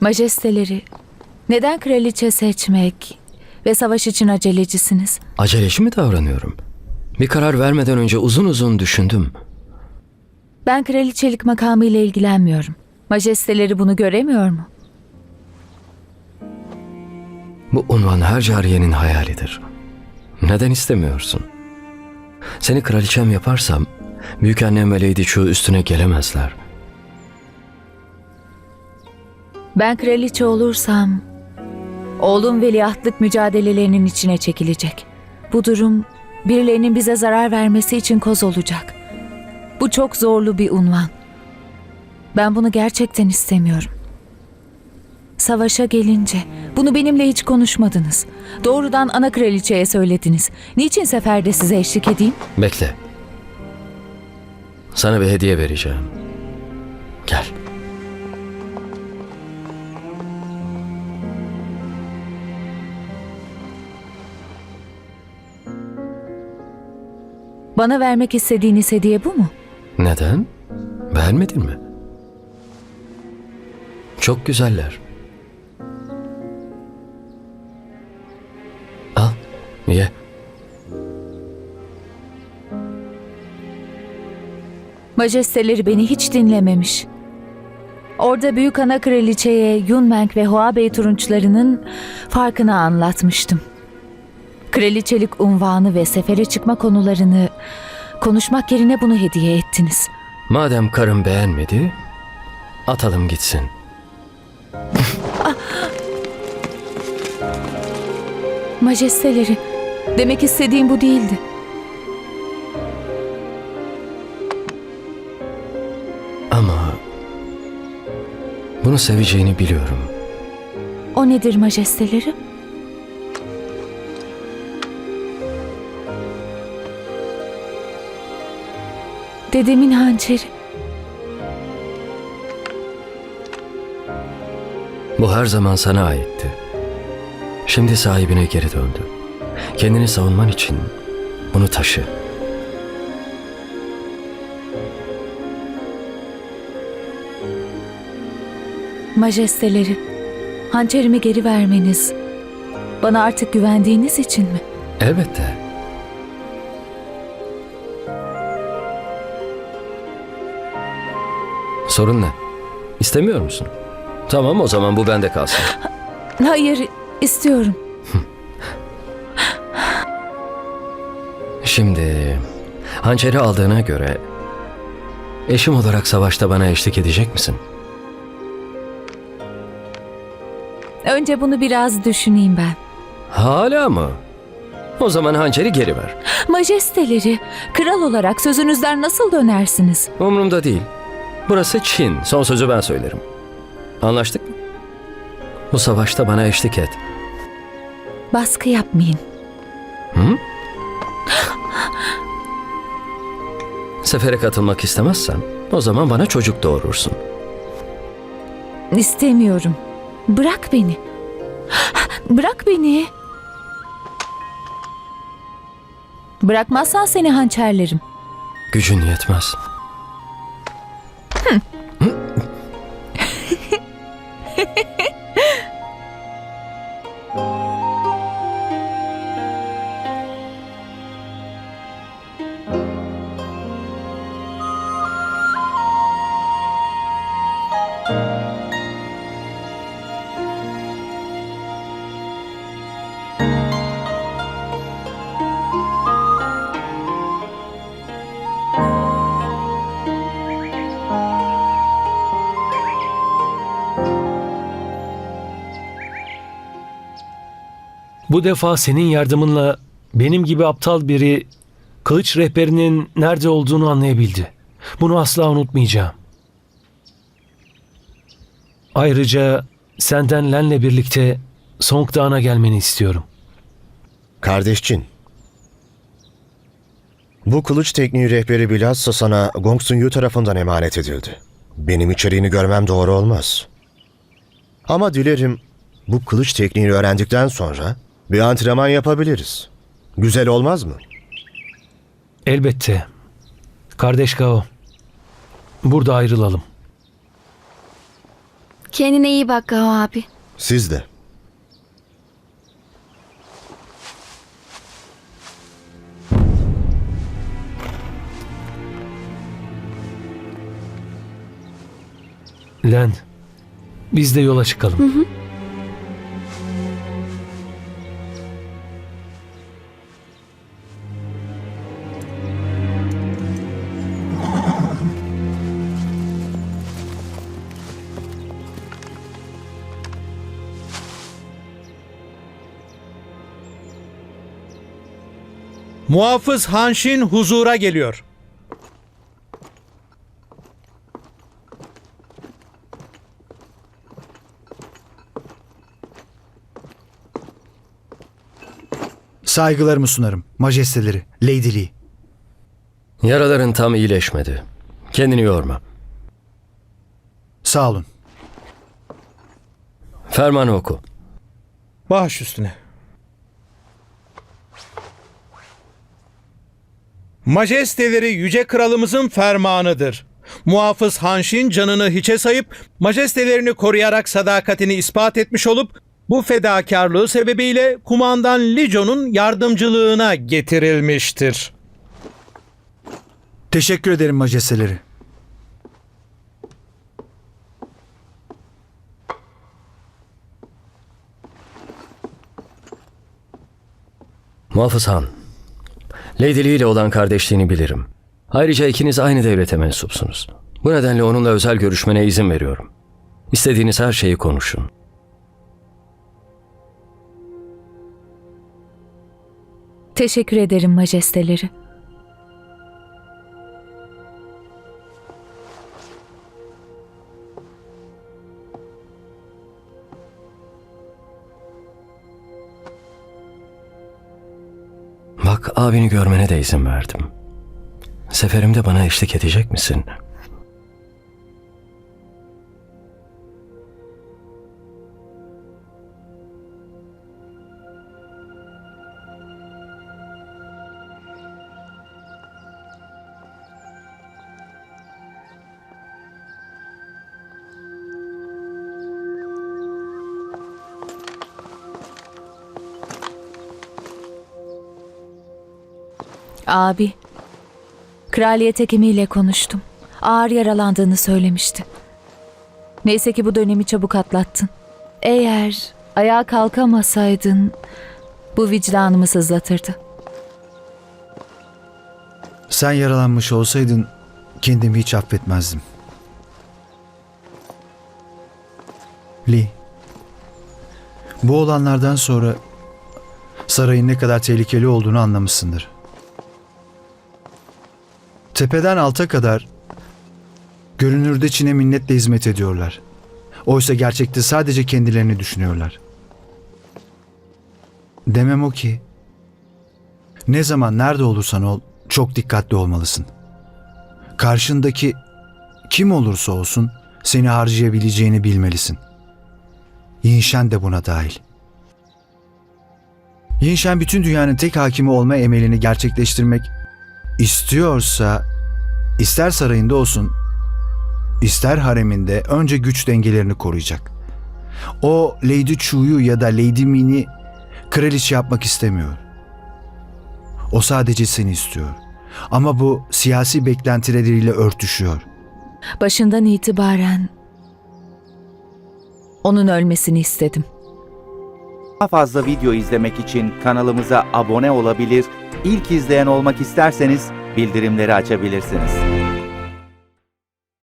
Majesteleri, neden kraliçe seçmek ve savaş için acelecisiniz? Aceleci mi davranıyorum? Bir karar vermeden önce uzun uzun düşündüm. Ben kraliçelik makamı ile ilgilenmiyorum. Majesteleri bunu göremiyor mu? Bu unvan her cariyenin hayalidir. Neden istemiyorsun? Seni kraliçem yaparsam büyükannem ve Lady Chu üstüne gelemezler. Ben kraliçe olursam oğlum veliahtlık mücadelelerinin içine çekilecek. Bu durum birilerinin bize zarar vermesi için koz olacak. Bu çok zorlu bir unvan. Ben bunu gerçekten istemiyorum. Savaşa gelince bunu benimle hiç konuşmadınız. Doğrudan ana kraliçeye söylediniz. Niçin seferde size eşlik edeyim? Bekle. Sana bir hediye vereceğim. Gel. Bana vermek istediğiniz hediye bu mu? Neden? Beğenmedin mi? Çok güzeller. Al, ye. Majesteleri beni hiç dinlememiş. Orada büyük ana kraliçeye Yunmeng ve Huabei turunçlarının farkını anlatmıştım. Kraliçelik unvanı ve sefere çıkma konularını konuşmak yerine bunu hediye ettiniz. Madem karım beğenmedi, atalım gitsin. Majesteleri, demek istediğim bu değildi. Ama bunu seveceğini biliyorum. O nedir majesteleri? Dedemin hançeri. Bu her zaman sana aitti. Şimdi sahibine geri döndü. Kendini savunman için bunu taşı. Majesteleri, hançerimi geri vermeniz bana artık güvendiğiniz için mi? Elbette. Sorun ne? İstemiyor musun? Tamam o zaman bu bende kalsın. Hayır, istiyorum. Şimdi hançeri aldığına göre eşim olarak savaşta bana eşlik edecek misin? Önce bunu biraz düşüneyim ben. Hala mı? O zaman hançeri geri ver. Majesteleri, kral olarak sözünüzden nasıl dönersiniz? Umurumda değil. Burası Çin. Son sözü ben söylerim. Anlaştık mı? Bu savaşta bana eşlik et. Baskı yapmayın. Sefere katılmak istemezsen o zaman bana çocuk doğurursun. İstemiyorum. Bırak beni. Bırak beni. Bırakmazsan seni hançerlerim. Gücün yetmez. Bu defa senin yardımınla benim gibi aptal biri kılıç rehberinin nerede olduğunu anlayabildi. Bunu asla unutmayacağım. Ayrıca senden Len'le birlikte Song Dağı'na gelmeni istiyorum. Kardeşçin. Bu kılıç tekniği rehberi bilhassa sana Gong Sun Yu tarafından emanet edildi. Benim içeriğini görmem doğru olmaz. Ama dilerim bu kılıç tekniğini öğrendikten sonra bir antrenman yapabiliriz. Güzel olmaz mı? Elbette. Kardeş Gao. Burada ayrılalım. Kendine iyi bak Gao abi. Siz de. Len, biz de yola çıkalım. Muhafız Hanşin huzura geliyor. Saygılarımı sunarım. Majesteleri, Lady Lee. Yaraların tam iyileşmedi. Kendini yorma. Sağ olun. Fermanı oku. Baş üstüne. Majesteleri yüce kralımızın fermanıdır. Muhafız Hanşin canını hiçe sayıp majestelerini koruyarak sadakatini ispat etmiş olup bu fedakarlığı sebebiyle kumandan Lijo'nun yardımcılığına getirilmiştir. Teşekkür ederim majesteleri. Muhafız Han. Lady Lee ile olan kardeşliğini bilirim. Ayrıca ikiniz aynı devlete mensupsunuz. Bu nedenle onunla özel görüşmene izin veriyorum. İstediğiniz her şeyi konuşun. Teşekkür ederim majesteleri. Bak abini görmene de izin verdim. Seferimde bana eşlik edecek misin? Abi, kraliyet hekimiyle konuştum. Ağır yaralandığını söylemişti. Neyse ki bu dönemi çabuk atlattın. Eğer ayağa kalkamasaydın bu vicdanımı sızlatırdı. Sen yaralanmış olsaydın kendimi hiç affetmezdim. Lee, bu olanlardan sonra sarayın ne kadar tehlikeli olduğunu anlamışsındır. Tepeden alta kadar görünürde Çin'e minnetle hizmet ediyorlar. Oysa gerçekte sadece kendilerini düşünüyorlar. Demem o ki, ne zaman nerede olursan ol çok dikkatli olmalısın. Karşındaki kim olursa olsun seni harcayabileceğini bilmelisin. Yinşen de buna dahil. Yinşen bütün dünyanın tek hakimi olma emelini gerçekleştirmek istiyorsa ister sarayında olsun ister hareminde önce güç dengelerini koruyacak. O Lady Chu'yu ya da Lady Min'i kraliçe yapmak istemiyor. O sadece seni istiyor. Ama bu siyasi beklentileriyle örtüşüyor. Başından itibaren onun ölmesini istedim. Daha fazla video izlemek için kanalımıza abone olabilir, ilk izleyen olmak isterseniz bildirimleri açabilirsiniz.